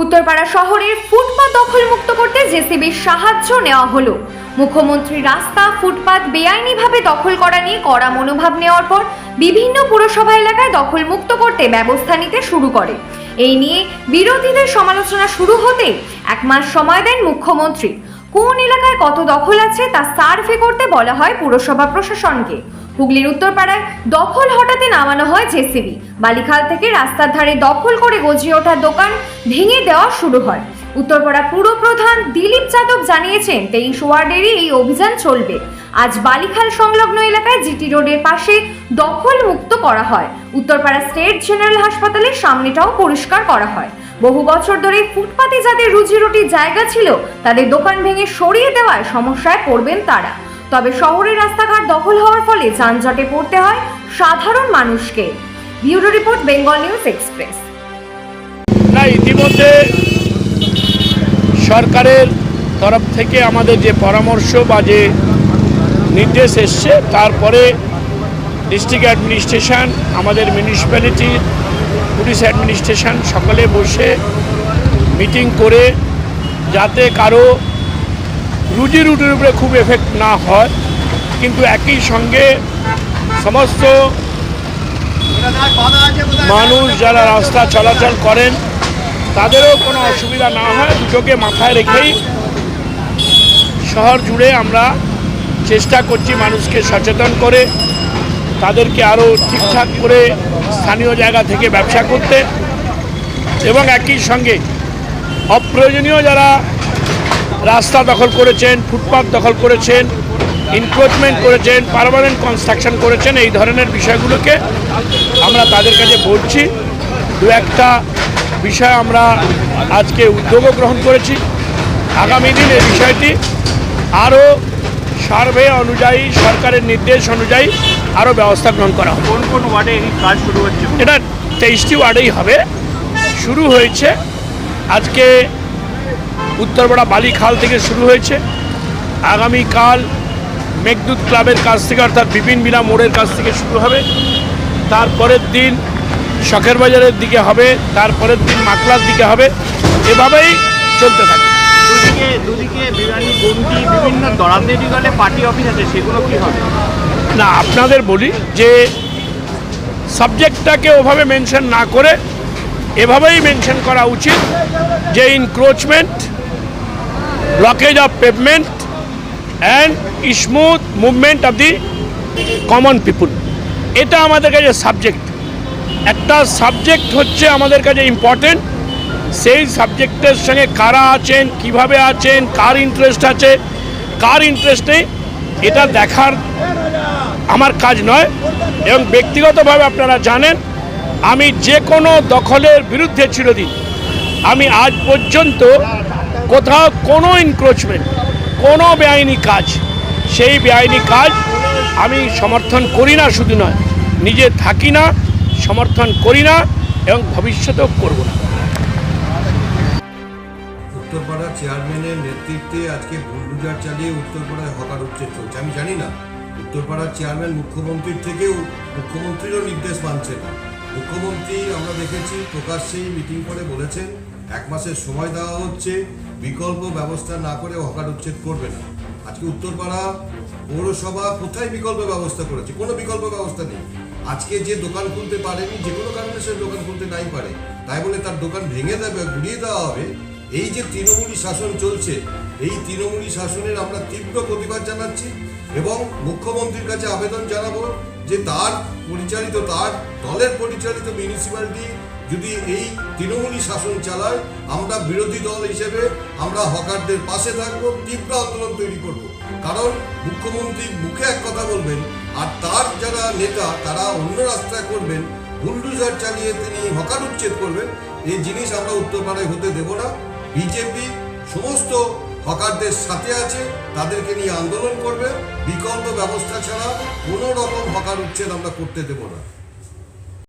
উত্তরপাড়া শহরের ফুটপাত দখলমুক্ত করতে জেসিবির সাহায্য নেওয়া হলো। মুখ্যমন্ত্রী রাস্তা, ফুটপাত বেআইনিভাবে দখল করা নিয়ে কড়া মনোভাব নেওয়ার পর বিভিন্ন পুরসভা এলাকায় দখলমুক্ত করতে ব্যবস্থা নিতে শুরু করে। এই নিয়ে বিরোধীদের সমালোচনা শুরু হতে এক মাস সময় দেন মুখ্যমন্ত্রী। কোন এলাকায় কত দখল আছে তা সার্ভে করতে বলা হয় পুরসভা প্রশাসনকে। হুগলির উত্তরপাড়ায় দখল হটাতে নামানো হয় জেসিবি। বালিখাল থেকে রাস্তার ধারে দখল করে গজিয়ে ওঠা দোকান ভেঙে দেওয়া শুরু হয়। উত্তরপাড়া পুরপ্রধান দিলীপ যাদব জানিয়েছেন, তেইশ ওয়ার্ডেরই এই অভিযান চলবে। আজ বালিখাল সংলগ্ন এলাকায় জিটি রোডের পাশে দখল মুক্ত করা হয়। উত্তরপাড়া স্টেট জেনারেল হাসপাতালের সামনেটাও পরিষ্কার করা হয়। বহু বছর ধরে ফুটপাতে যাদের রুজি রুটির জায়গা ছিল, তাদের দোকান ভেঙে সরিয়ে দেওয়ায় সমস্যায় পড়বেন তারা। তবে শহরের রাস্তাঘাট দখল হওয়ার ফলে যানজটে পড়তে হয় সাধারণ মানুষকে। Bureau report, Bengal news express. না, ইতিমধ্যে সরকারের তরফ থেকে আমাদের যে পরামর্শ বা যে নির্দেশ এসছে, তারপরে ডিস্ট্রিক্ট অ্যাডমিনিস্ট্রেশন, আমাদের মিউনিসিপ্যালিটি পুলিশ অ্যাডমিনিস্ট্রেশন সকলে বসে মিটিং করে যাতে কারও রুজি রুটির উপরে খুব এফেক্ট না হয়। কিন্তু একই সঙ্গে সমস্ত মানুষ যারা রাস্তা চলাচল করেন, তাদেরও কোনো অসুবিধা না হয়। দুটোকে মাথায় রেখেই শহর জুড়ে আমরা চেষ্টা করছি মানুষকে সচেতন করে। তাদেরকে আরও ঠিকঠাক করে স্থানীয় জায়গা থেকে ব্যবসা করতে এবং একই সঙ্গে অপ্রয়োজনীয় যারা রাস্তা দখল করেছেন ফুটপাথ দখল করেছেন ইনক্রোচমেন্ট করেছেন পারমানেন্ট কনস্ট্রাকশন করেছেন, এই ধরনের বিষয়গুলোকে আমরা তাদের কাছে বলছি। দু একটা বিষয় আমরা আজকে উদ্যোগও গ্রহণ করেছি। আগামী দিন এই বিষয়টি আরও সার্ভে অনুযায়ী, সরকারের নির্দেশ অনুযায়ী আরও ব্যবস্থা গ্রহণ করা হবে। কোন কোন ওয়ার্ডে এই কাজ শুরু হচ্ছে? এটা তেইশটি ওয়ার্ডেই হবে। শুরু হয়েছে আজকে উত্তরপাড়া বালিখাল থেকে শুরু হয়েছে। আগামীকাল মেঘদূত ক্লাবের কাছ থেকে অর্থাৎ বিপিন বিনা মোড়ের কাছ থেকে শুরু হবে। তারপরের দিন শখের বাজারের দিকে হবে তারপরের দিন মাকলার দিকে হবে। এভাবেই চলতে থাকে। দুদিকে দুদিকে বিরিয়ানি গন্ডি বিভিন্ন দরাদের গেলে পার্টি অফিস আছে সেগুলো কি হবে? না, আপনাদের বলি যে সাবজেক্টটাকে ওভাবে মেনশন না করে এভাবেই মেনশন করা উচিত যে encroachment blockage of pavement and smooth movement of the common people এটা আমাদের কাছে সাবজেক্ট একটা সাবজেক্ট হচ্ছে আমাদের কাছে ইম্পর্টেন্ট সেই সাবজেক্টের সঙ্গে কারা আছেন, কীভাবে আছেন, কার ইন্টারেস্ট আছে, কার ইন্টারেস্ট নেই, এটা দেখার আমার কাজ নয়, এবং ব্যক্তিগতভাবে আপনারা জানেন, আমি যে কোনো দখলের বিরুদ্ধে চিরদিন, আমি আজ পর্যন্ত কোথাও কোনো ইনক্রোচমেন্ট কোনো বেআইনি কাজ, সেই বেআইনি কাজ আমি সমর্থন করি না শুধু নয়, নিজে থাকি না, সমর্থন করি না, এবং ভবিষ্যতেও করব না। উত্তরপাড়া চেয়ারম্যানের নেতৃত্বে আজকে বুলডুজার চালিয়ে উত্তরপাড়ায় হকার উচ্ছেদ চলছে। আমি জানি না উত্তরপাড়ার চেয়ারম্যান মুখ্যমন্ত্রীর থেকেও মুখ্যমন্ত্রীরও নির্দেশ মানছে। না মুখ্যমন্ত্রী, আমরা দেখেছি, প্রকাশ্যেই মিটিং করে বলেছেন, এক মাসের সময় দেওয়া হচ্ছে, বিকল্প ব্যবস্থা না করে হকার উচ্ছেদ করবে না। আজকে উত্তরপাড়া পৌরসভা কোথায় বিকল্প ব্যবস্থা করেছে? কোনো বিকল্প ব্যবস্থা নেই। আজকে যে দোকান খুলতে পারেনি, যে কোনো কারণে সে দোকান খুলতে নাই পারে। তাই বলে তার দোকান ভেঙে দেবে, গুড়িয়ে দেওয়া হবে এই যে তৃণমূলী শাসন চলছে, এই তৃণমূলী শাসনের আমরা তীব্র প্রতিবাদ জানাচ্ছি এবং মুখ্যমন্ত্রীর কাছে আবেদন জানাব যে তার পরিচালিত, তার দলের পরিচালিত মিউনিসিপ্যালিটি যদি এই তৃণমূলী শাসন চালায়, আমরা বিরোধী দল হিসেবে আমরা হকারদের পাশে থাকব, তীব্র আন্দোলন তৈরি করব। কারণ মুখ্যমন্ত্রী মুখে এক কথা বলবেন, আর তার যারা নেতা, তারা অন্য রাস্তায় করবেন, বুলডুজার চালিয়ে তিনি হকার উচ্ছেদ করবেন, এই জিনিস আমরা উত্তরপাড়ায় হতে দেব না। বিজেপি সমস্ত হকারদের সাথে আছে, তাদেরকে নিয়ে আন্দোলন করবে। বিকল্প ব্যবস্থা ছাড়া কোনো রকম হকার উচ্ছেদ আমরা করতে দেব না।